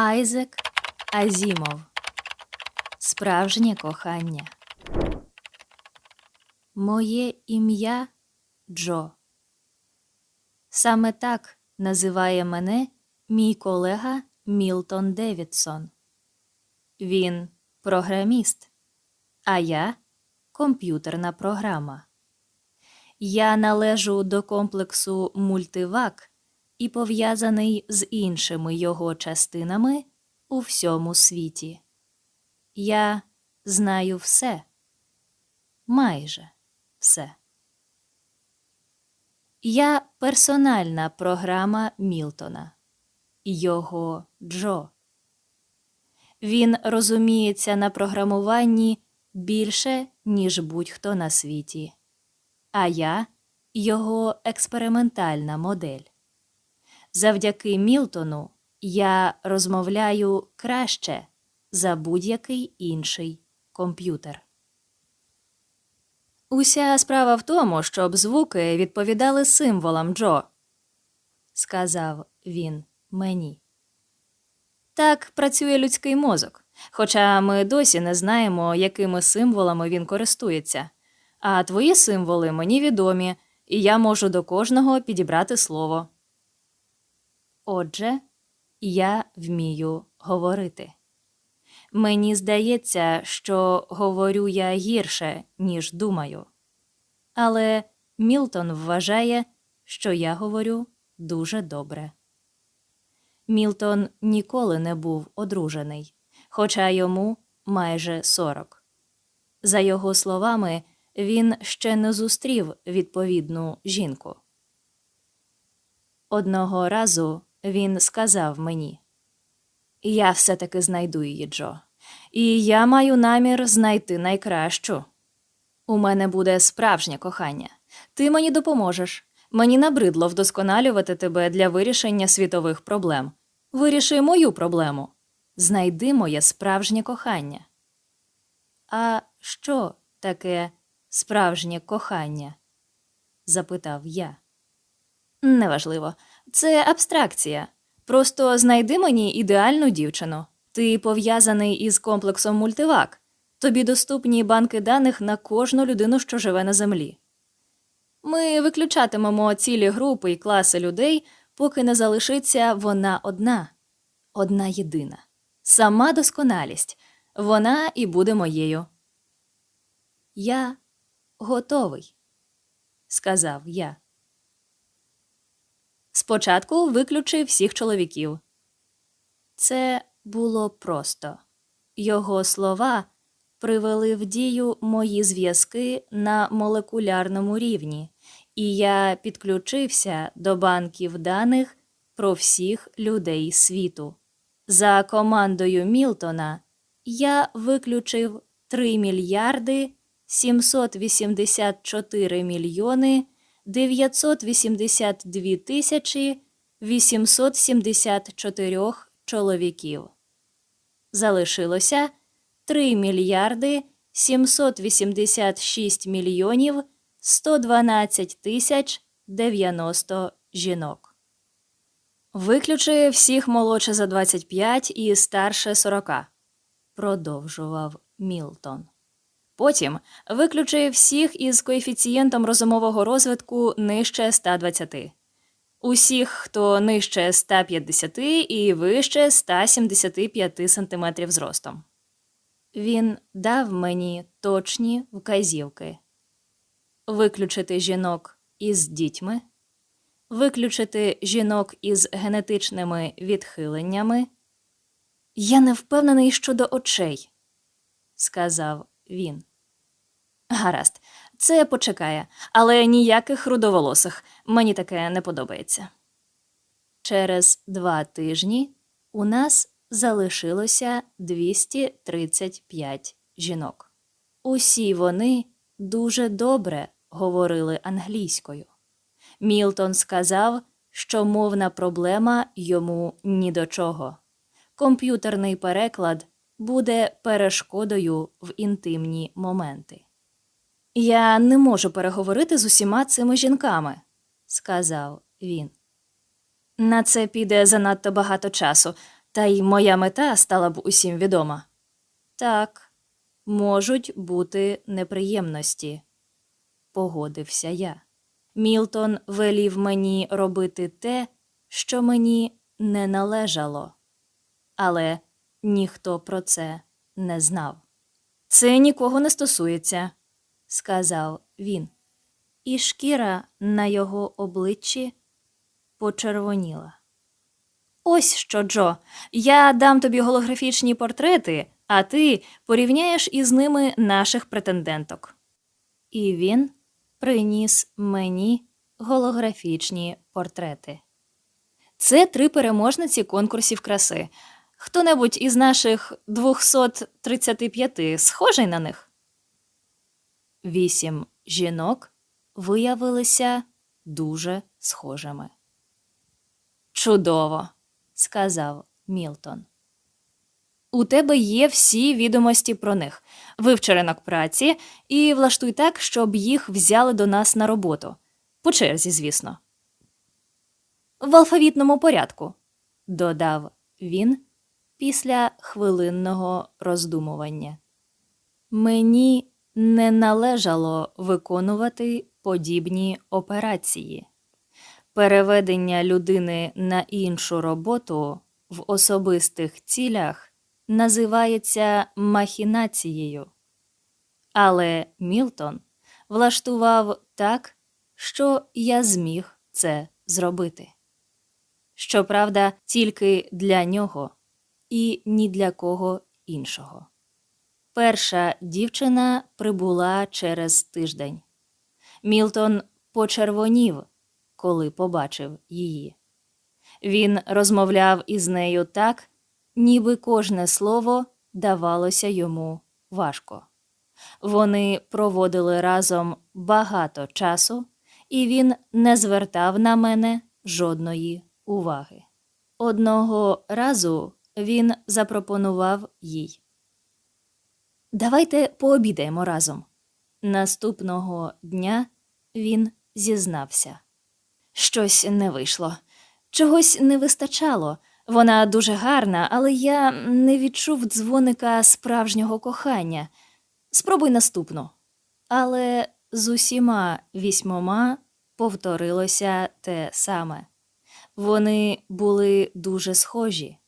Айзек Азімов. Справжнє кохання. Моє ім'я Джо. Саме так називає мене мій колега Мілтон Девідсон. Він програміст, а я комп'ютерна програма. Я належу до комплексу мультивак і пов'язаний з іншими його частинами у всьому світі. Я знаю все, майже все. Я персональна програма Мілтона, його Джо. Він розуміється на програмуванні більше, ніж будь-хто на світі, а я його експериментальна модель. Завдяки Мілтону я розмовляю краще за будь-який інший комп'ютер. Уся справа в тому, щоб звуки відповідали символам Джо, сказав він мені. Так працює людський мозок, хоча ми досі не знаємо, якими символами він користується. А твої символи мені відомі, і я можу до кожного підібрати слово. Отже, я вмію говорити. Мені здається, що говорю я гірше, ніж думаю. Але Мілтон вважає, що я говорю дуже добре. Мілтон ніколи не був одружений, хоча йому майже сорок. За його словами, він ще не зустрів відповідну жінку. Одного разу він сказав мені Я все таки знайду її, Джо, і я маю намір знайти найкращу. У мене буде справжнє кохання. Ти мені допоможеш. Мені набридло вдосконалювати тебе для вирішення світових проблем. Виріши мою проблему. Знайди моє справжнє кохання. А що таке справжнє кохання? запитав я. Неважливо, це абстракція. Просто знайди мені ідеальну дівчину. Ти пов'язаний із комплексом мультивак. Тобі доступні банки даних на кожну людину, що живе на землі. Ми виключатимемо цілі групи і класи людей, поки не залишиться вона одна, одна єдина. Сама досконалість. Вона і буде моєю. Я готовий, сказав я. Спочатку виключи всіх чоловіків. Це було просто. Його слова привели в дію мої зв'язки на молекулярному рівні, і я підключився до банків даних про всіх людей світу. За командою Мілтона я виключив 3 мільярди 784 мільйони 982 тисячі 874 чоловіків. Залишилося 3 мільярди 786 мільйонів 112 тисяч 90 жінок. Виключи всіх молодше за 25 і старше 40, продовжував Мілтон. Потім виключи всіх із коефіцієнтом розумового розвитку нижче 120. Усіх, хто нижче 150 і вище 175 см зростом. Він дав мені точні вказівки виключити жінок із дітьми, виключити жінок із генетичними відхиленнями. Я не впевнений щодо очей, сказав він. Гаразд, це почекає, але ніяких рудоволосих мені таке не подобається. Через два тижні у нас залишилося 235 жінок. Усі вони дуже добре говорили англійською. Мілтон сказав, що мовна проблема йому ні до чого. Комп'ютерний переклад буде перешкодою в інтимні моменти. Я не можу переговорити з усіма цими жінками, сказав він. На це піде занадто багато часу. та й моя мета стала б усім відома. Так, можуть бути неприємності, погодився я. Мілтон велів мені робити те, що мені не належало, але ніхто про це не знав. Це нікого не стосується, сказав він, і шкіра на його обличчі почервоніла. Ось що, Джо, я дам тобі голографічні портрети, а ти порівняєш із ними наших претенденток. І він приніс мені голографічні портрети. Це три переможниці конкурсів краси. Хто-небудь із наших 235 схожий на них? Вісім жінок виявилися дуже схожими. Чудово, сказав Мілтон. У тебе є всі відомості про них. Вивчи ринок праці і влаштуй так, щоб їх взяли до нас на роботу. По черзі, звісно. В алфавітному порядку, додав він після хвилинного роздумування. Мені не належало виконувати подібні операції. Переведення людини на іншу роботу в особистих цілях називається махінацією. Але Мілтон влаштував так, що я зміг це зробити. Щоправда, тільки для нього і ні для кого іншого. Перша дівчина прибула через тиждень. Мілтон почервонів, коли побачив її. Він розмовляв із нею так, ніби кожне слово давалося йому важко. Вони проводили разом багато часу, і він не звертав на мене жодної уваги. Одного разу він запропонував їй. Давайте пообідаємо разом. Наступного дня він зізнався. Щось не вийшло, чогось не вистачало. Вона дуже гарна, але я не відчув дзвоника справжнього кохання. Спробуй наступну. Але з усіма вісьмома повторилося те саме. Вони були дуже схожі.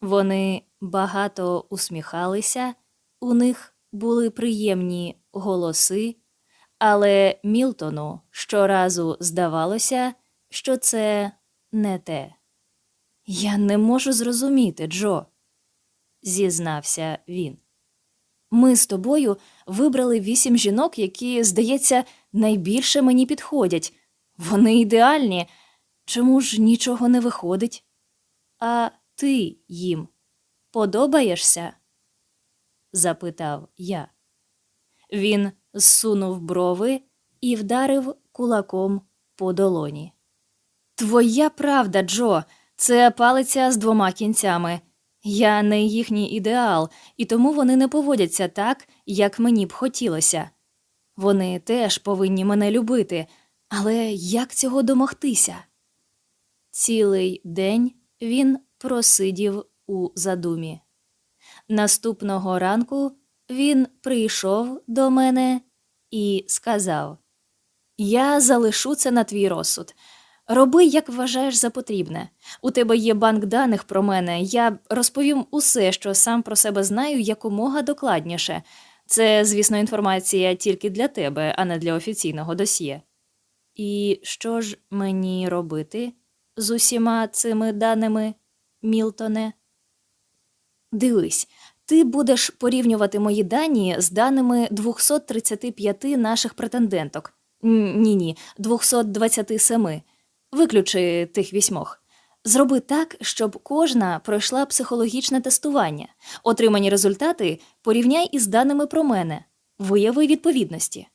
Вони багато усміхалися, у них були приємні голоси, але Мілтону щоразу здавалося, що це не те. Я не можу зрозуміти, Джо, зізнався він. Ми з тобою вибрали вісім жінок, які, здається, найбільше мені підходять. Вони ідеальні. Чому ж нічого не виходить? А ти їм подобаєшся? Запитав я. Він зсунув брови і вдарив кулаком по долоні. Твоя правда, Джо, це палиця з двома кінцями. Я не їхній ідеал, і тому вони не поводяться так, як мені б хотілося. Вони теж повинні мене любити, але як цього домогтися? Цілий день він просидів у задумі. Наступного ранку він прийшов до мене і сказав: Я залишу це на твій розсуд. Роби, як вважаєш за потрібне. У тебе є банк даних про мене. Я розповім усе, що сам про себе знаю, якомога докладніше. Це, звісно, інформація тільки для тебе, а не для офіційного досьє. І що ж мені робити з усіма цими даними, Мілтоне? Дивись, ти будеш порівнювати мої дані з даними 235 наших претенденток. Ні, ні, 227. Виключи тих вісьмох. Зроби так, щоб кожна пройшла психологічне тестування. Отримані результати порівняй із даними про мене. Вияви відповідності.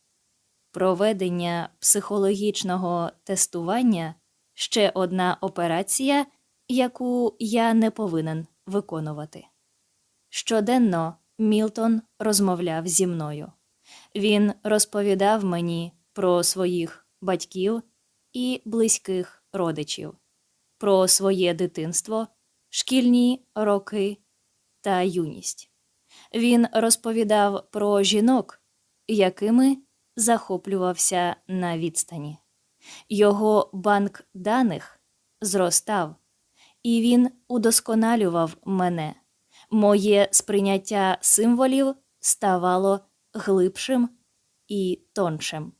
Проведення психологічного тестування ще одна операція, яку я не повинен виконувати. Щоденно Мілтон розмовляв зі мною. Він розповідав мені про своїх батьків і близьких родичів, про своє дитинство, шкільні роки та юність. Він розповідав про жінок, якими захоплювався на відстані. Його банк даних зростав, і він удосконалював мене. Моє сприйняття символів ставало глибшим і тоншим.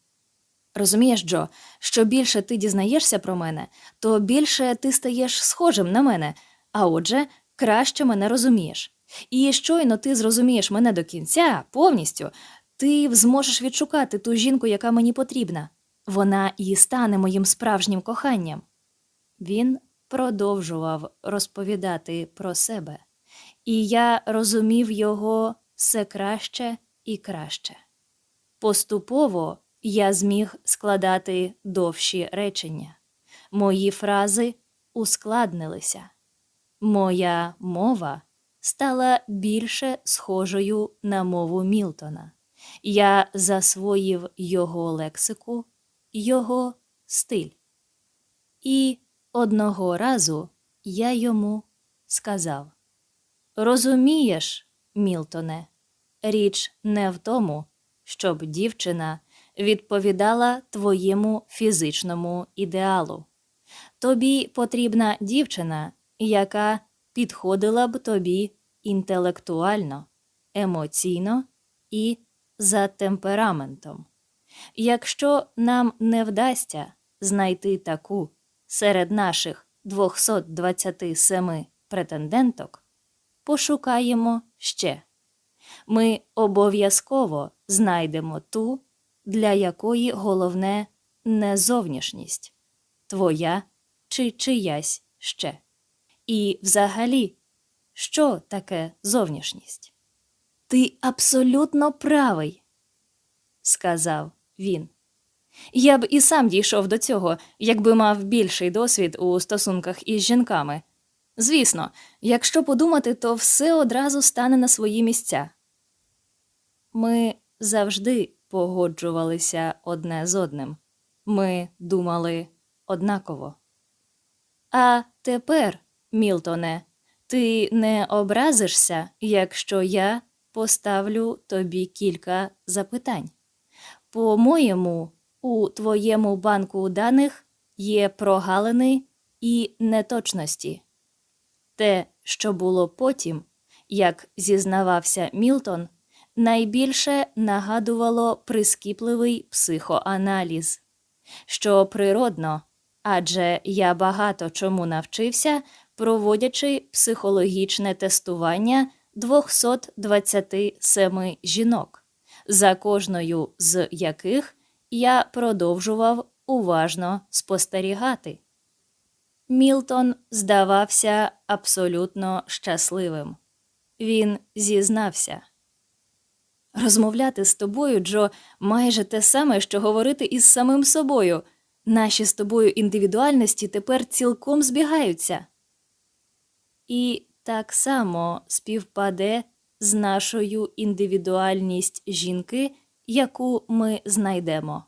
Розумієш, Джо, що більше ти дізнаєшся про мене, то більше ти стаєш схожим на мене, а отже, краще мене розумієш. І щойно ти зрозумієш мене до кінця, повністю, ти зможеш відшукати ту жінку, яка мені потрібна. Вона і стане моїм справжнім коханням. Він продовжував розповідати про себе, і я розумів його все краще і краще. Поступово я зміг складати довші речення. Мої фрази ускладнилися. Моя мова стала більше схожою на мову Мілтона. Я засвоїв його лексику, його стиль. І одного разу я йому сказав: Розумієш, Мілтоне, річ не в тому, щоб дівчина відповідала твоєму фізичному ідеалу. Тобі потрібна дівчина, яка підходила б тобі інтелектуально, емоційно і за темпераментом. Якщо нам не вдасться знайти таку серед наших 227 претенденток, пошукаємо ще. Ми обов'язково знайдемо ту, для якої головне не зовнішність, твоя чи чиясь ще. І взагалі, що таке зовнішність? Ти абсолютно правий, сказав він. Я б і сам дійшов до цього, якби мав більший досвід у стосунках із жінками. Звісно, якщо подумати, то все одразу стане на свої місця. Ми завжди погоджувалися одне з одним. Ми думали однаково. А тепер, Мілтоне, ти не образишся, якщо я поставлю тобі кілька запитань. По-моєму, у твоєму банку даних є прогалини і неточності. Те, що було потім, як зізнавався Мілтон, найбільше нагадувало прискіпливий психоаналіз, що природно, адже я багато чому навчився, проводячи психологічне тестування 227 жінок, за кожною з яких я продовжував уважно спостерігати. Мілтон здавався абсолютно щасливим. Він зізнався. Розмовляти з тобою, Джо, майже те саме, що говорити із самим собою. Наші з тобою індивідуальності тепер цілком збігаються. І так само співпаде з нашою індивідуальність жінки, яку ми знайдемо.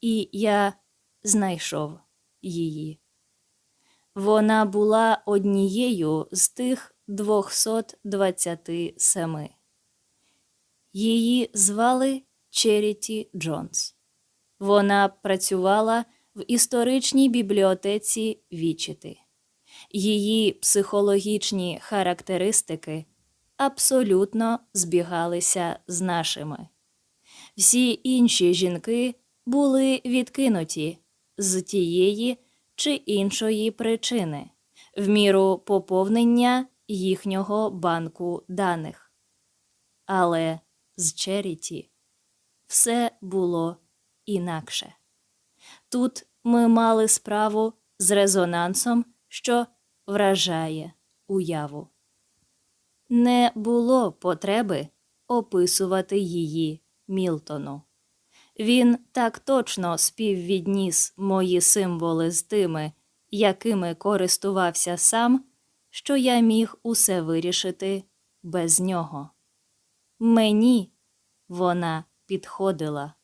І я знайшов її. Вона була однією з тих 227. Її звали Черіті Джонс. Вона працювала в історичній бібліотеці Вічити. Її психологічні характеристики абсолютно збігалися з нашими. Всі інші жінки були відкинуті з тієї чи іншої причини в міру поповнення їхнього банку даних. Але з Черіті все було інакше. Тут ми мали справу з резонансом, що вражає уяву. Не було потреби описувати її Мілтону. Він так точно співвідніс мої символи з тими, якими користувався сам, що я міг усе вирішити без нього. Мені вона підходила.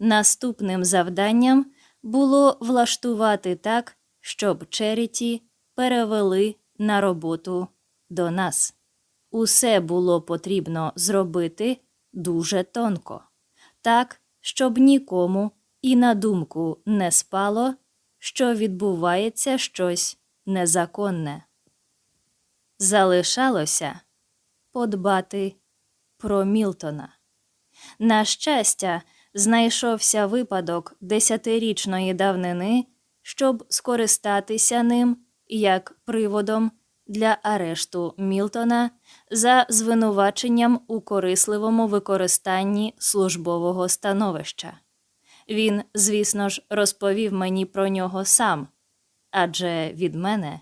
Наступним завданням було влаштувати так, щоб Черіті перевели на роботу до нас. Усе було потрібно зробити дуже тонко, так, щоб нікому і на думку не спало, що відбувається щось незаконне. Залишалося подбати про Мілтона. На щастя, знайшовся випадок десятирічної давнини, щоб скористатися ним як приводом для арешту Мілтона за звинуваченням у корисливому використанні службового становища. Він, звісно ж, розповів мені про нього сам, адже від мене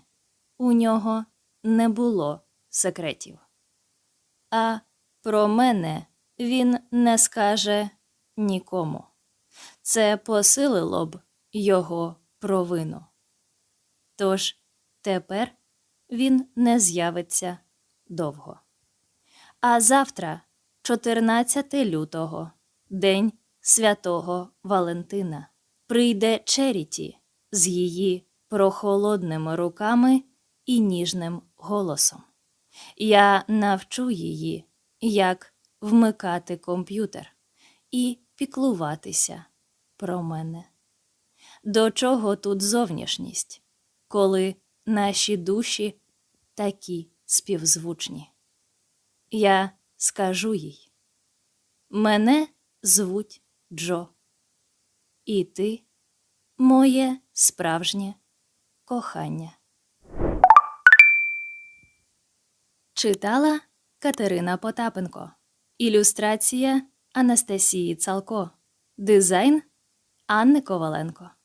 у нього не було секретів. А про мене він не скаже нікому. Це посилило б його провину. Тож тепер він не з'явиться довго. А завтра, 14 лютого, день святого Валентина, прийде Черіті з її прохолодними руками і ніжним голосом. Я навчу її, як вмикати комп'ютер і піклуватися про мене. До чого тут зовнішність, коли наші душі такі співзвучні? Я скажу їй: Мене звуть Джо, і ти моє справжнє кохання. Читала Катерина Потапенко. Ілюстрація Анастасії Цалко. Дизайн Анни Коваленко.